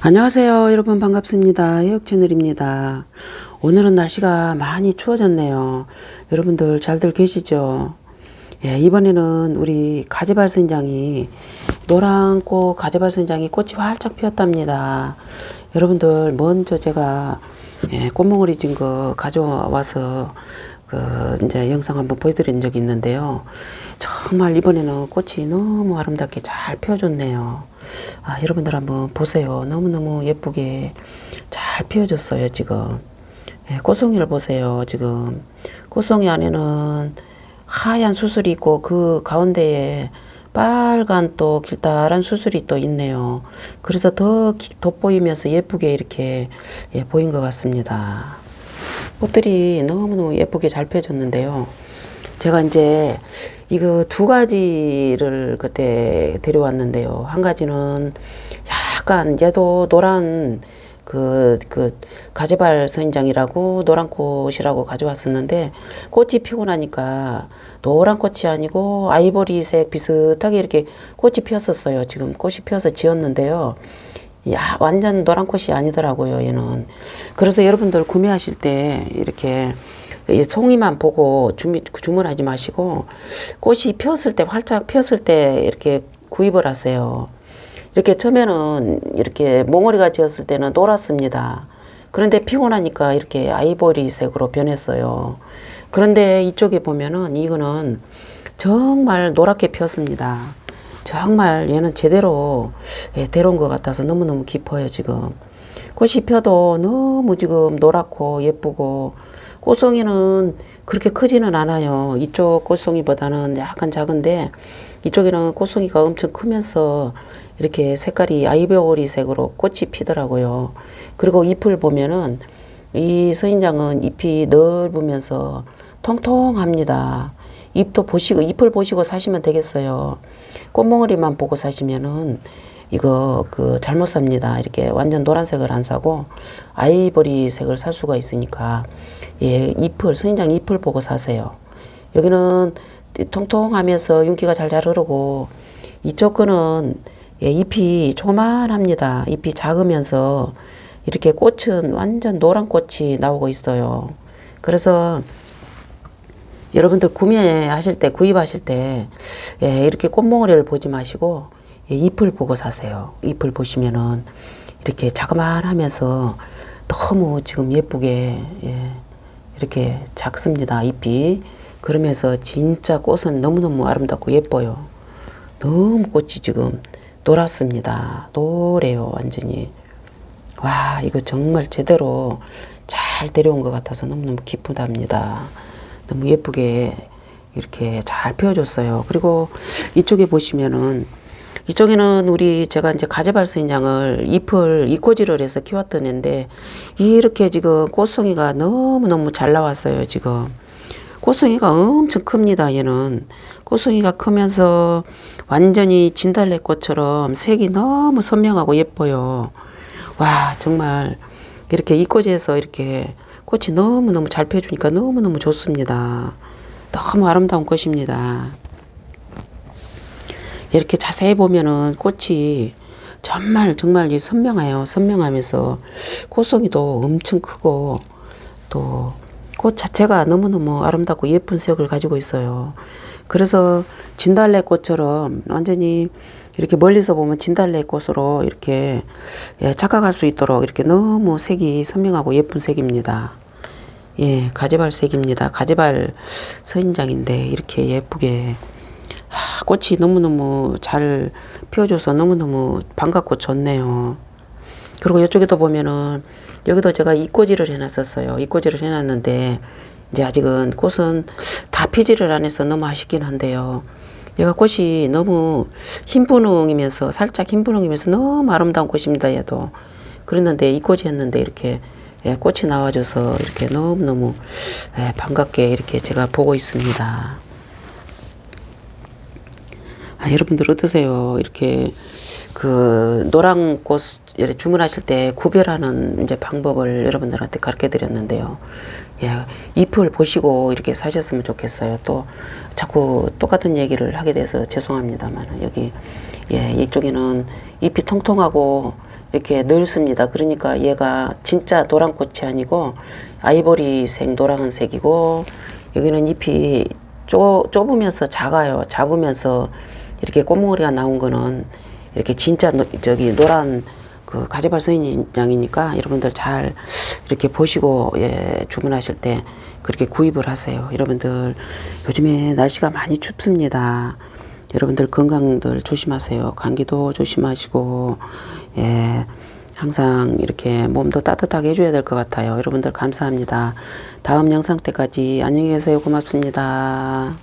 안녕하세요 여러분. 반갑습니다. 해역 채널입니다. 오늘은 날씨가 많이 추워졌네요. 여러분들 잘들 계시죠? 예, 이번에는 우리 가지발선장이 노란꽃 가지발선장이 꽃이 활짝 피었답니다. 여러분들 먼저 제가 예, 꽃몽울이 진 거 가져와서 그 이제 영상 한번 보여드린 적이 있는데요 정말 이번에는 꽃이 너무 아름답게 잘 피어줬네요 아, 여러분들 한번 보세요. 너무너무 예쁘게 잘 피어졌어요, 지금. 예, 꽃송이를 보세요, 지금. 꽃송이 안에는 하얀 수술이 있고 그 가운데에 빨간 또 길다란 수술이 또 있네요. 그래서 더 기- 돋보이면서 예쁘게 이렇게 예, 보인 것 같습니다. 꽃들이 너무너무 예쁘게 잘 펴졌는데요. 제가 이제 이거 두 가지를 그때 데려왔는데요. 한 가지는 약간 얘도 노란 그, 그, 가지발 선장이라고 노란 꽃이라고 가져왔었는데 꽃이 피고 나니까 노란 꽃이 아니고 아이보리색 비슷하게 이렇게 꽃이 피었었어요. 지금 꽃이 피어서 지었는데요. 야, 완전 노란 꽃이 아니더라고요, 얘는. 그래서 여러분들 구매하실 때 이렇게 이 송이만 보고 주미, 주문하지 마시고 꽃이 피었을 때, 활짝 피었을 때 이렇게 구입을 하세요. 이렇게 처음에는 이렇게 몽어리가 지었을 때는 노랗습니다. 그런데 피고 나니까 이렇게 아이보리색으로 변했어요. 그런데 이쪽에 보면은 이거는 정말 노랗게 피었습니다. 정말 얘는 제대로 예, 데려온 것 같아서 너무너무 깊어요, 지금. 꽃이 펴도 너무 지금 노랗고 예쁘고 꽃송이는 그렇게 크지는 않아요. 이쪽 꽃송이보다는 약간 작은데 이쪽에는 꽃송이가 엄청 크면서 이렇게 색깔이 아이보리색으로 꽃이 피더라고요. 그리고 잎을 보면은 이 서인장은 잎이 넓으면서 통통합니다. 잎도 보시고 잎을 보시고 사시면 되겠어요. 꽃몽어리만 보고 사시면은 이거 그 잘못 삽니다. 이렇게 완전 노란색을 안 사고 아이보리색을 살 수가 있으니까 예 잎을 서인장 잎을 보고 사세요. 여기는 통통하면서 윤기가 잘잘 흐르고 이쪽 거는 예, 잎이 조만합니다. 잎이 작으면서 이렇게 꽃은 완전 노란 꽃이 나오고 있어요. 그래서 여러분들 구매하실 때 구입하실 때 예, 이렇게 꽃몽어리를 보지 마시고 예, 잎을 보고 사세요. 잎을 보시면은 이렇게 자그만하면서 너무 지금 예쁘게 예, 이렇게 작습니다. 잎이 그러면서 진짜 꽃은 너무너무 아름답고 예뻐요. 너무 꽃이 지금 노랗습니다. 노래요 완전히. 와 이거 정말 제대로 잘 데려온 것 같아서 너무너무 기쁘답니다. 너무 예쁘게 이렇게 잘 펴줬어요. 그리고 이쪽에 보시면은 이쪽에는 우리 제가 이제 가재발선장을 잎을 이꼬지를 해서 키웠던 애인데 이렇게 지금 꽃송이가 너무너무 잘 나왔어요 지금. 꽃송이가 엄청 큽니다 얘는. 꽃송이가 크면서 완전히 진달래꽃처럼 색이 너무 선명하고 예뻐요. 와 정말 이렇게 이꼬지에서 이렇게 꽃이 너무너무 잘 펴주니까 너무너무 좋습니다 너무 아름다운 꽃입니다 이렇게 자세히 보면은 꽃이 정말 정말 이 선명해요. 선명하면서 꽃송이도 엄청 크고 또 꽃 자체가 너무너무 아름답고 예쁜 색을 가지고 있어요. 그래서 진달래 꽃처럼 완전히 이렇게 멀리서 보면 진달래 꽃으로 이렇게 예, 착각할 수 있도록 이렇게 너무 색이 선명하고 예쁜 색입니다. 예, 가지발 색입니다. 가지발 서인장인데 이렇게 예쁘게 아, 꽃이 너무너무 잘 피워줘서 너무너무 반갑고 좋네요. 그리고 이쪽에도 보면은 여기도 제가 이꼬지를 해놨었어요. 이꼬지를 해놨는데 이제 아직은 꽃은 다 피지를 안 해서 너무 아쉽긴 한데요. 얘가 꽃이 너무 흰 분홍이면서 살짝 흰 분홍이면서 너무 아름다운 꽃입니다. 얘도 그랬는데 이꼬지 했는데 이렇게 예, 꽃이 나와줘서 이렇게 너무 너무 예, 반갑게 이렇게 제가 보고 있습니다. 아, 여러분들 어떠세요? 이렇게 그 노란 꽃 주문하실 때 구별하는 이제 방법을 여러분들한테 가르쳐 드렸는데요. 예, 잎을 보시고 이렇게 사셨으면 좋겠어요. 또 자꾸 똑같은 얘기를 하게 돼서 죄송합니다만 여기 예, 이쪽에는 잎이 통통하고 이렇게 넓습니다. 그러니까 얘가 진짜 노란 꽃이 아니고 아이보리색 노란 색이고 여기는 잎이 좁, 좁으면서 작아요. 작으면서 이렇게 꽃몽오리가 나온 거는 이렇게 진짜 노, 저기 노란 그 가지발선인장이니까 여러분들 잘 이렇게 보시고 예, 주문하실 때 그렇게 구입을 하세요. 여러분들 요즘에 날씨가 많이 춥습니다. 여러분들 건강들 조심하세요. 감기도 조심하시고 예. 항상 이렇게 몸도 따뜻하게 해줘야 될 것 같아요. 여러분들 감사합니다. 다음 영상 때까지 안녕히 계세요. 고맙습니다.